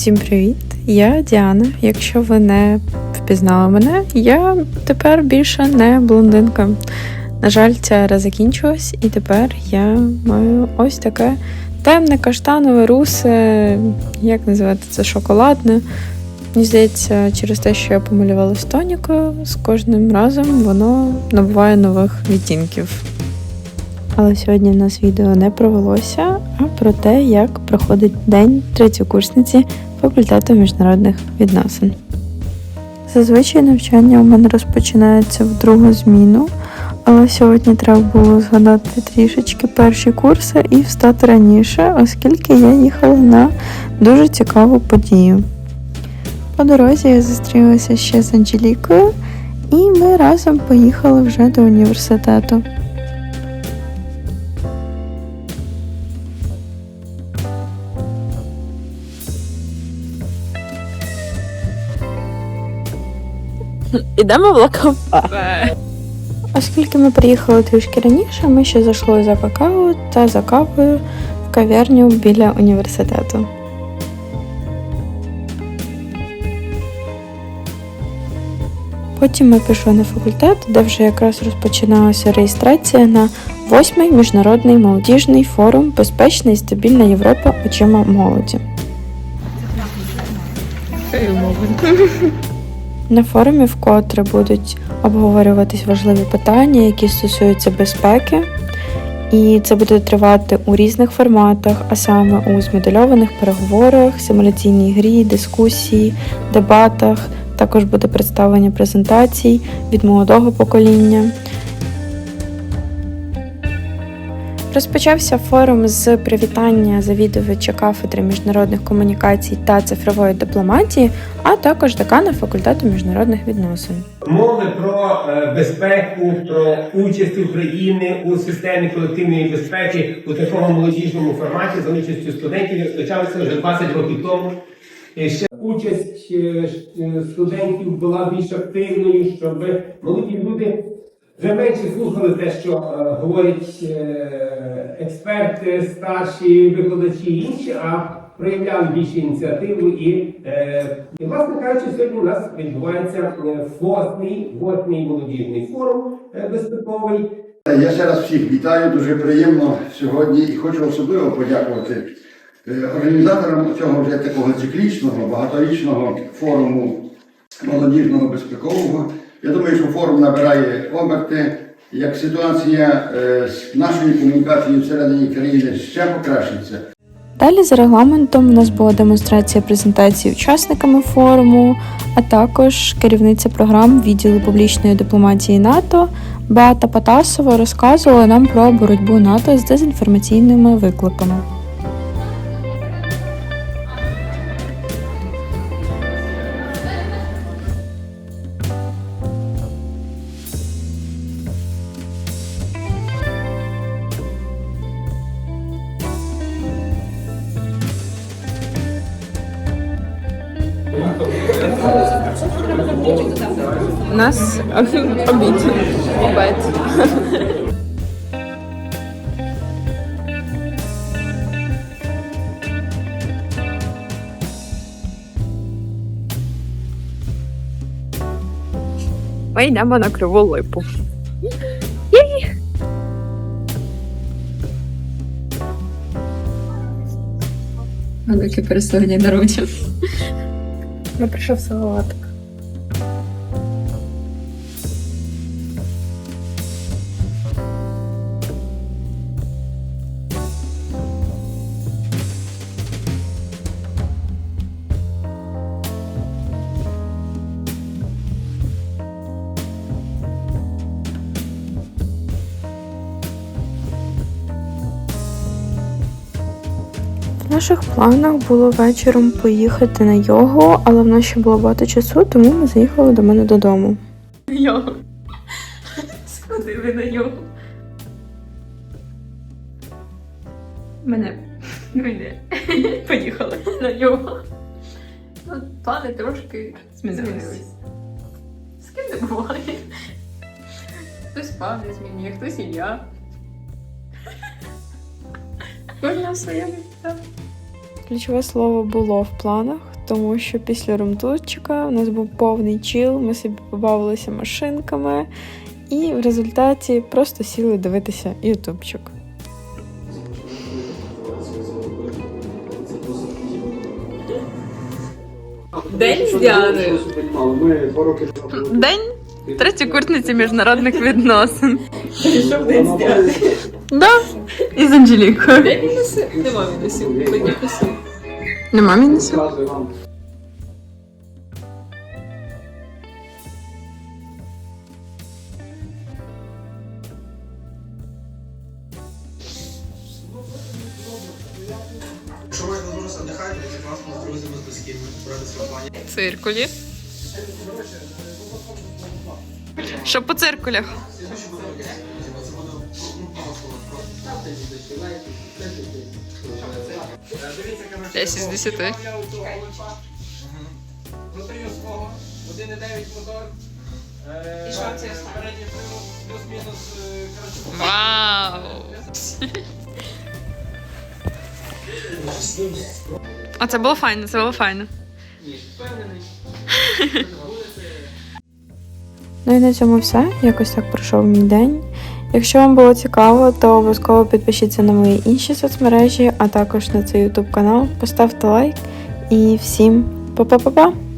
Всім привіт! Я Діана. Якщо ви не впізнали мене, я тепер більше не блондинка. На жаль, ця ера закінчилась, і тепер я маю ось таке темне каштанове русе, як називати це шоколадне. Мені здається, через те, що я помалювалася тонікою, з кожним разом воно набуває нових відтінків. Але сьогодні в нас відео не про волосся, а про те, як проходить день третьокурсниці факультету міжнародних відносин. Зазвичай навчання у мене розпочинається в другу зміну, але сьогодні треба було згадати трішечки перші курси і встати раніше, оскільки я їхала на дуже цікаву подію. По дорозі я зустрілася ще з Анжелікою, і ми разом поїхали вже до університету. Ідемо в лакафе. Оскільки ми приїхали трішки раніше, ми ще зайшли за какао та за кавою в кав'ярню біля університету. Потім ми пішли на факультет, де вже якраз розпочиналася реєстрація на восьмий міжнародний молодіжний форум Безпечна і стабільна Європа очима молоді. На форумі вкотре будуть обговорюватись важливі питання, які стосуються безпеки, і це буде тривати у різних форматах, а саме у змодельованих переговорах, симуляційній грі, дискусії, дебатах. Також буде представлення презентацій від молодого покоління. Розпочався форум з привітання завідувача кафедри міжнародних комунікацій та цифрової дипломатії, а також декана факультету міжнародних відносин. Мови про е, безпеку, про участь України у системі колективної безпеки у такому молодіжному форматі за участю студентів розпочалися вже 20 років тому. Ще участь е, е, студентів була більш активною, щоб молоді люди вже менше слухали те, що е, говорять е, експерти, старші викладачі і інші, а проявляли більше ініціативу і, е, і власне кажучи, сьогодні у нас відбувається е, восьмий, восьмий молодіжний форум е, безпековий. Я ще раз всіх вітаю, дуже приємно сьогодні і хочу особливо подякувати е, організаторам цього вже такого циклічного, багаторічного форуму молодіжного безпекового. Я думаю, що форум набирає оберти, як ситуація е, з нашою комунікацією всередині країни ще покращиться. Далі за регламентом у нас була демонстрація презентації учасниками форуму, а також керівниця програм відділу публічної дипломатії НАТО Беата Патасова розказувала нам про боротьбу НАТО з дезінформаційними викликами. У нас обід. Обед. Ми йдемо на криву липу. Велике переселення народів. Ми прийшов салатик. Наших планах було вечором поїхати на йогу, але в нас ще було багато часу, тому ми заїхали до мене додому. Його. Сходили на нього. Мене. Йде. Поїхали на нього. Ну, плани трошки змінились. З ким не буває. Хтось плани змінює, хтось і я. Кожна своя мета. Ключове слово було в планах, тому що після румтурчика у нас був повний чіл, ми собі побавилися машинками, і в результаті просто сіли дивитися ютубчик. День з Діаною. День третьокурсниці міжнародних відносин. Да, і з Анжелікою. Нема мінусів. Одні плюси. Нема мінусів. Якщо маєте можливість віддихати, то класно з друзями, з близькими, брати спілкування. Циркулі. Що по циркулях? Десять з десяти. Ротарію свого, 1,9 мотор. І що це? Передній привод, плюс-мінус, е, коротше, Вау! А це було файно, це було файно. Ну і на цьому все. Якось так пройшов мій день. Якщо вам було цікаво, то обов'язково підпишіться на мої інші соцмережі, а також на цей YouTube канал. Поставте лайк і всім па-па-па-па!